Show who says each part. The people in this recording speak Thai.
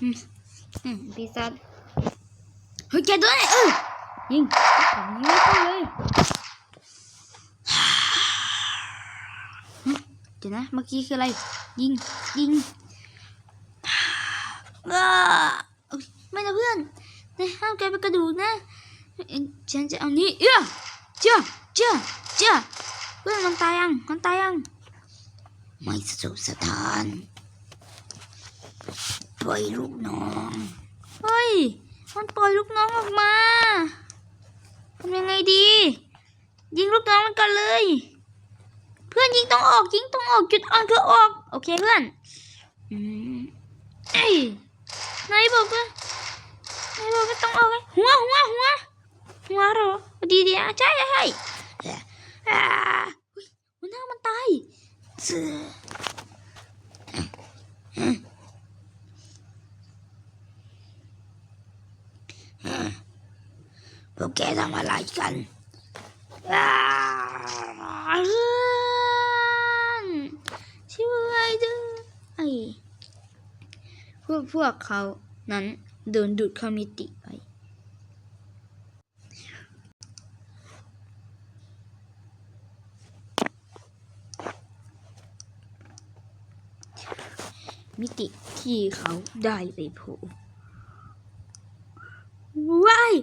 Speaker 1: อืมอืมปีศาจเฮ้ยแกด้วยเออยิงผมยิงไม่เข้เลยเดี๋ยวนะเมื่อกี้คืออะไร ยิง ยิงอ้าไม่นะเพื่อนนายห้ามแกเป็นกระดูกนะเอ้ยฉันจะเอานี่เอ้เจ้าเจ้าเจ้าเพื่อนมันตายยังมันตายยัง
Speaker 2: ไม่สุสถาน ปล่อยลูกน้อง
Speaker 1: เฮ้ย มันปล่อยลูกน้องออกมาทำยังไงดี ยิงลูกน้องมันก่อนเลย เพื่อนยิงต้องออกยิงต้องออกจุดอ่อนคือออก โอเคเพื่อนอืมเอ้นายบอกว่านายบอกว่าต้องออกไงหัวหัวหัวหัวเรอดีดีอะใช่ใช่ใช่อ่าหัวหน้ามันตาย
Speaker 2: เสือ พวกแกทำอะไรกัน
Speaker 1: อ่าเพื่อนช่วยด้วยพวกพวกเขานั้นโดนดูดเข้ามิติไป มิติที่เขาได้ไปโผล่ว้าย